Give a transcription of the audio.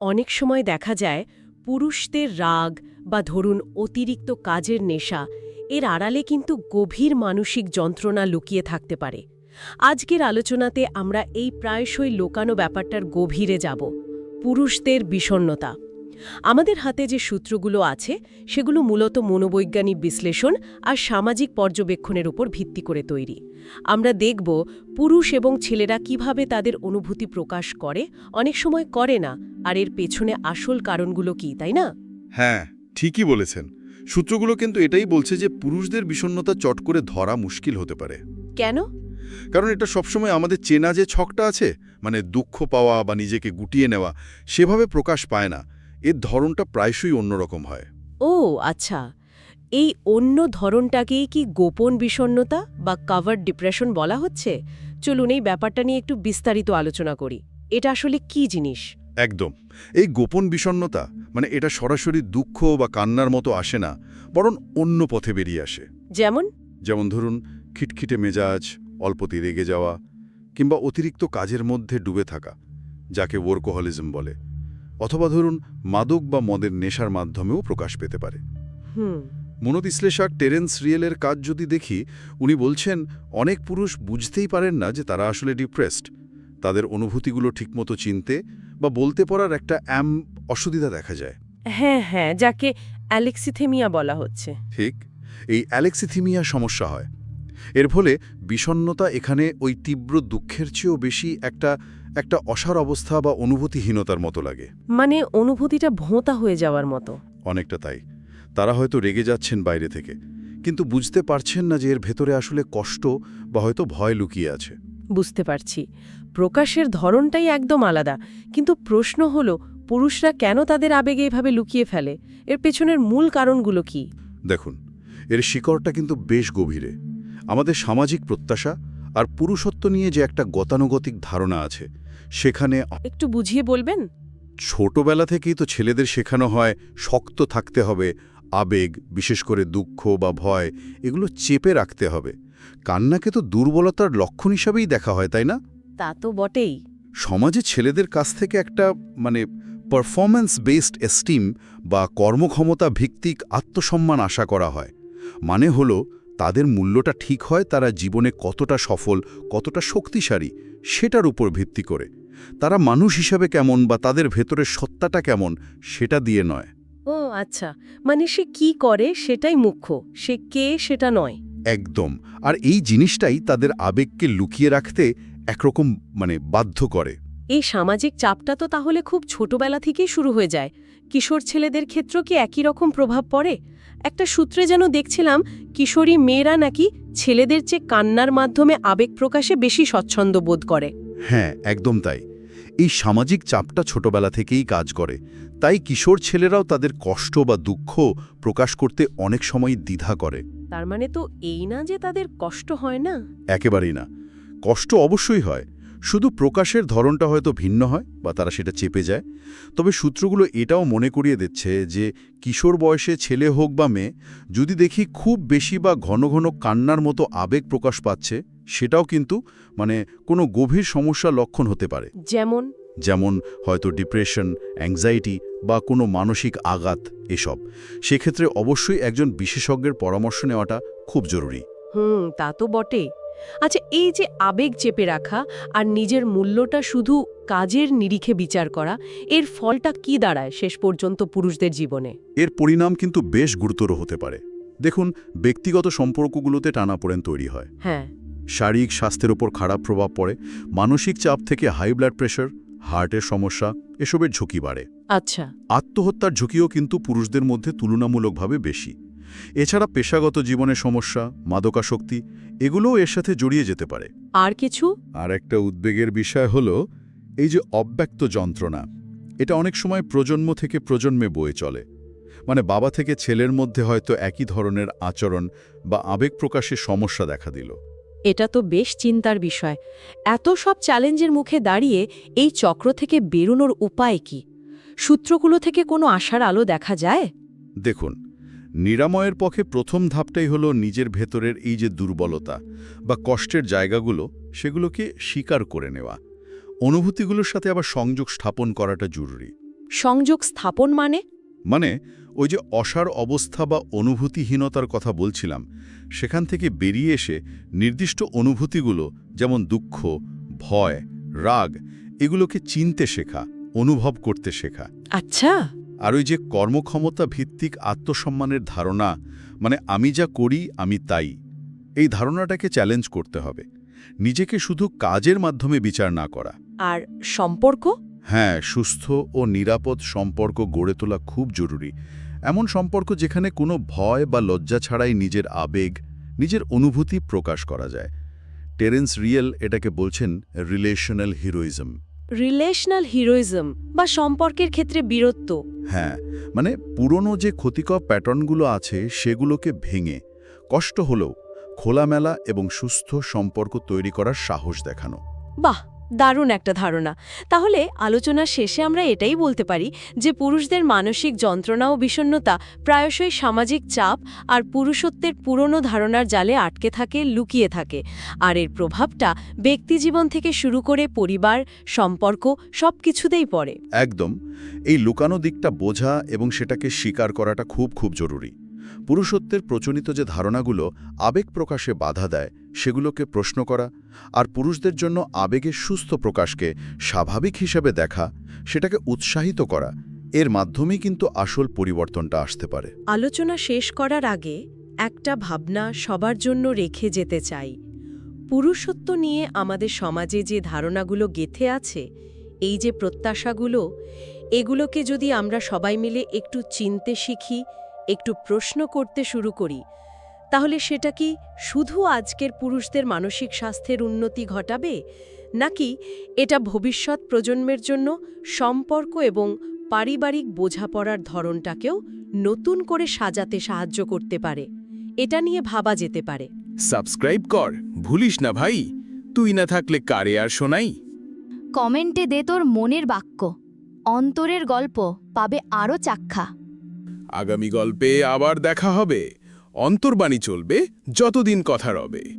অনেক সময় দেখা যায় পুরুষদের রাগ বা ধরুন অতিরিক্ত কাজের নেশা, এর আড়ালে কিন্তু গভীর মানসিক যন্ত্রণা লুকিয়ে থাকতে পারে। আজকের আলোচনাতে আমরা এই প্রায়শই লোকানো ব্যাপারটার গভীরে যাব, পুরুষদের বিষণ্ণতা। আমাদের হাতে যে সূত্রগুলো আছে সেগুলো মূলত মনোবৈজ্ঞানিক বিশ্লেষণ আর সামাজিক পর্যবেক্ষণের উপর ভিত্তি করে তৈরি। আমরা দেখব পুরুষ এবং ছেলেরা কীভাবে তাদের অনুভূতি প্রকাশ করে অনেক সময় করে না আর এর পেছনে আসল কারণগুলো কি তাই না? হ্যাঁ ঠিকই বলেছেন। সূত্রগুলো কিন্তু এটাই বলছে যে পুরুষদের বিষণ্ণতা চট করে ধরা মুশকিল হতে পারে। কেন? কারণ এটা সবসময় আমাদের চেনা যে ছকটা আছে মানে দুঃখ পাওয়া বা নিজেকে গুটিয়ে নেওয়া সেভাবে প্রকাশ পায় না। এর ধরনটা প্রায়শই অন্যরকম হয়। ও আচ্ছা। এই অন্য ধরনটাকেই কি গোপন বিষণ্ণতা বা কাভার ডিপ্রেশন বলা হচ্ছে? চলুন এই ব্যাপারটা নিয়ে একটু বিস্তারিত আলোচনা করি। এটা আসলে কি জিনিস? একদম। এই গোপন বিষণ্ণতা মানে এটা সরাসরি দুঃখ বা কান্নার মতো আসে না বরং অন্য পথে বেরিয়ে আসে। যেমন? যেমন ধরুন খিটখিটে মেজাজ অল্পতে রেগে যাওয়া কিংবা অতিরিক্ত কাজের মধ্যে ডুবে থাকা যাকে ওয়ার্কোহলিজম বলে। অথবা ধরুন মাদক বা মদের নেশার মাধ্যমেও প্রকাশ পেতে পারে। হুম। মনোবিশ্লেষক টেরেন্স রিয়েলের কাজ যদি দেখি উনি বলছেন অনেক পুরুষ বুঝতেই পারেন না যে তারা আসলে ডিপ্রেসড তাদের অনুভূতিগুলো ঠিকমতো চিনতে বা বলতে পারার একটা অ্যাম অসুবিধা দেখা যায়। হ্যাঁ হ্যাঁ যাকে অ্যালেক্সিথেমিয়া বলা হচ্ছে। ঠিক এই অ্যালেক্সিথিমিয়া সমস্যা হয়। এর ফলে বিষণ্ণতা এখানে ওই তীব্র দুঃখের চেয়েও বেশি একটা একটা অসার অবস্থা বা অনুভূতিহীনতার মতো লাগে। মানে অনুভূতিটা ভোঁতা হয়ে যাওয়ার মতো। অনেকটা তাই। তারা হয়তো রেগে যাচ্ছেন বাইরে থেকে কিন্তু বুঝতে পারছেন না যে এর ভেতরে আসলে কষ্ট বা হয়তো ভয় লুকিয়ে আছে। বুঝতে পারছি। প্রকাশের ধরনটাই একদম আলাদা কিন্তু প্রশ্ন হলো পুরুষরা কেন তাদের আবেগে এভাবে লুকিয়ে ফেলে? এর পেছনের মূল কারণগুলো কি? দেখুন এর শিকড়টা কিন্তু বেশ গভীরে। আমাদের সামাজিক প্রত্যাশা আর পুরুষত্ব নিয়ে যে একটা গতানুগতিক ধারণা আছে সেখানে একটু বুঝিয়ে বলবেন? ছোটবেলা থেকেই তো ছেলেদের শেখানো হয় শক্ত থাকতে হবে আবেগ বিশেষ করে দুঃখ বা ভয় এগুলো চেপে রাখতে হবে। কান্নাকে তো দুর্বলতার লক্ষণ হিসাবেই দেখা হয় তাই না? তা তো বটেই। সমাজে ছেলেদের কাছ থেকে একটা মানে পারফরম্যান্স বেসড এস্টিম বা কর্মক্ষমতা ভিত্তিক আত্মসম্মান আশা করা হয়। মানে হলো তাদের মূল্যটা ঠিক হয় তারা জীবনে কতটা সফল কতটা শক্তিশালী সেটার উপর ভিত্তি করে। তারা মানুষ হিসাবে কেমন বা তাদের ভেতরের সত্তাটা কেমন সেটা দিয়ে নয়। ও আচ্ছা। মানে সে কি করে সেটাই মুখ্য সে কে সেটা নয়। একদম। আর এই জিনিসটাই তাদের আবেগকে লুকিয়ে রাখতে একরকম মানে বাধ্য করে। এই সামাজিক চাপটা তো তাহলে খুব ছোটবেলা থেকেই শুরু হয়ে যায়। কিশোর ছেলেদের ক্ষেত্রেও কি একই রকম প্রভাব পড়ে? একটা সূত্রে যেন দেখছিলাম কিশোরী মেয়েরা নাকি ছেলেদের চেয়ে কান্নার মাধ্যমে আবেগ প্রকাশে বেশি স্বচ্ছন্দ বোধ করে। হ্যাঁ একদম তাই। এই সামাজিক চাপটা ছোটবেলা থেকেই কাজ করে। তাই কিশোর ছেলেরাও তাদের কষ্ট বা দুঃখ প্রকাশ করতে অনেক সময় দ্বিধা করে। তার মানে তো এই না যে তাদের কষ্ট হয় না? একেবারেই না। কষ্ট অবশ্যই হয়। শুধু প্রকাশের ধরনটা হয়তো ভিন্ন হয় বা তারা সেটা চেপে যায় তবে সূত্রগুলো এটাও মনে করিয়ে দিচ্ছে যে কিশোর বয়সে ছেলে হোক বা মেয়ে যদি দেখি খুব বেশি বা ঘন ঘন কান্নার মতো আবেগ প্রকাশ পাচ্ছে সেটাও কিন্তু মানে কোনো গভীর সমস্যা লক্ষণ হতে পারে। যেমন? যেমন হয়তো ডিপ্রেশন অ্যাংজাইটি বা কোনো মানসিক আঘাত এসব। সেক্ষেত্রে অবশ্যই একজন বিশেষজ্ঞের পরামর্শ নেওয়াটা খুব জরুরি। হুম তা তো বটে আচ্ছা এই যে আবেগ চেপে রাখা আর নিজের মূল্যটা শুধু কাজের নিরিখে বিচার করা এর ফলটা কি দাঁড়ায় শেষ পর্যন্ত পুরুষদের জীবনে? এর পরিণাম কিন্তু বেশ গুরুতর হতে পারে। দেখুন ব্যক্তিগত সম্পর্কগুলোতে টানাপোড়েন তৈরি হয়। হ্যাঁ। শারীরিক স্বাস্থ্যের ওপর খারাপ প্রভাব পড়ে মানসিক চাপ থেকে হাই ব্লাড প্রেশার হার্টের সমস্যা এসবের ঝুঁকি বাড়ে। আচ্ছা। আত্মহত্যার ঝুঁকিও কিন্তু পুরুষদের মধ্যে তুলনামূলকভাবে বেশি। এছাড়া পেশাগত জীবনের সমস্যা মাদকাসক্তি এগুলোও এর সাথে জড়িয়ে যেতে পারে। আর কিছু? আর একটা উদ্বেগের বিষয় হলো এই যে অব্যক্ত যন্ত্রণা এটা অনেক সময় প্রজন্ম থেকে প্রজন্মে বয়ে চলে। মানে বাবা থেকে ছেলের মধ্যে হয়তো একই ধরনের আচরণ বা আবেগ প্রকাশের সমস্যা দেখা দিল। এটা তো বেশ চিন্তার বিষয়। এত সব চ্যালেঞ্জের মুখে দাঁড়িয়ে এই চক্র থেকে বেরোনোর উপায় কি? সূত্রগুলো থেকে কোনো আশার আলো দেখা যায়? দেখুন নিরাময়ের পক্ষে প্রথম ধাপটাই হলো নিজের ভেতরের এই যে দুর্বলতা বা কষ্টের জায়গাগুলো সেগুলোকে স্বীকার করে নেওয়া। অনুভূতিগুলোর সাথে আবার সংযোগ স্থাপন করাটা জরুরি। সংযোগ স্থাপন মানে? মানে ওই যে অসার অবস্থা বা অনুভূতিহীনতার কথা বলছিলাম সেখান থেকে বেরিয়ে এসে নির্দিষ্ট অনুভূতিগুলো যেমন দুঃখ ভয় রাগ এগুলোকে চিনতে শেখা অনুভব করতে শেখা। আচ্ছা। আর ওই যে কর্মক্ষমতা ভিত্তিক আত্মসম্মানের ধারণা মানে আমি যা করি আমি তাই এই ধারণাটাকে চ্যালেঞ্জ করতে হবে। নিজেকে শুধু কাজের মাধ্যমে বিচার না করা। আর সম্পর্ক? হ্যাঁ সুস্থ ও নিরাপদ সম্পর্ক গড়ে তোলা খুব জরুরি। এমন সম্পর্ক যেখানে কোনো ভয় বা লজ্জা ছাড়াই নিজের আবেগ নিজের অনুভূতি প্রকাশ করা যায়। টেরেন্স রিয়েল এটাকে বলছেন রিলেশনাল হিরোইজম। রিলেশনাল হিরোইজম বা সম্পর্কের ক্ষেত্রে বীরত্ব। হ্যাঁ মানে পুরনো যে ক্ষতিকর প্যাটার্নগুলো আছে সেগুলোকে ভেঙে কষ্ট হলেও খোলামেলা এবং সুস্থ সম্পর্ক তৈরি করার সাহস দেখানো। বাহ! দারুণ একটা ধারণা। তাহলে আলোচনার শেষে আমরা এটাই বলতে পারি যে পুরুষদের মানসিক যন্ত্রণা ও বিষণ্ণতা প্রায়শই সামাজিক চাপ আর পুরুষত্বের পুরনো ধারণার জালে আটকে থাকে, লুকিয়ে থাকে। আর এর প্রভাবটা ব্যক্তিজীবন থেকে শুরু করে পরিবার, সম্পর্ক সব কিছুতেই পড়ে। একদম। এই লুকানো দিকটা বোঝা এবং সেটাকে স্বীকার করাটা খুব খুব জরুরি। পুরুষত্বের প্রচলিত যে ধারণাগুলো আবেগ প্রকাশে বাধা দেয়, সেগুলোকে প্রশ্ন করা আর পুরুষদের জন্য আবেগের সুস্থ প্রকাশকে স্বাভাবিক হিসেবে দেখা, সেটাকে উৎসাহিত করা, এর মাধ্যমেই কিন্তু আসল পরিবর্তনটা আসতে পারে। আলোচনা শেষ করার আগে একটা ভাবনা সবার জন্য রেখে যেতে চাই। পুরুষত্ব নিয়ে আমাদের সমাজে যে ধারণাগুলো গেথে আছে, এই যে প্রত্যাশাগুলো, এগুলোকে যদি আমরা সবাই মিলে একটু চিনতে শিখি একটু প্রশ্ন করতে শুরু করি। তাহলে সেটা কি শুধু আজকের পুরুষদের মানসিক স্বাস্থ্যের উন্নতি ঘটাবে নাকি এটা ভবিষ্যৎ প্রজন্মের জন্য সম্পর্ক এবং পারিবারিক বোঝাপড়ার ধরনটাকেও নতুন করে সাজাতে সাহায্য করতে পারে? এটা নিয়ে ভাবা যেতে পারে। সাবস্ক্রাইব কর ভুলিস না ভাই। তুই না থাকলে কারে আর শোনাই? কমেন্টে দে তোর মনের বাক্য। অন্তরের গল্প পাবে আরও চাক্ষা আগামী গল্পে আবার দেখা হবে। অন্তর্বাণী চলবে যতদিন কথা রবে।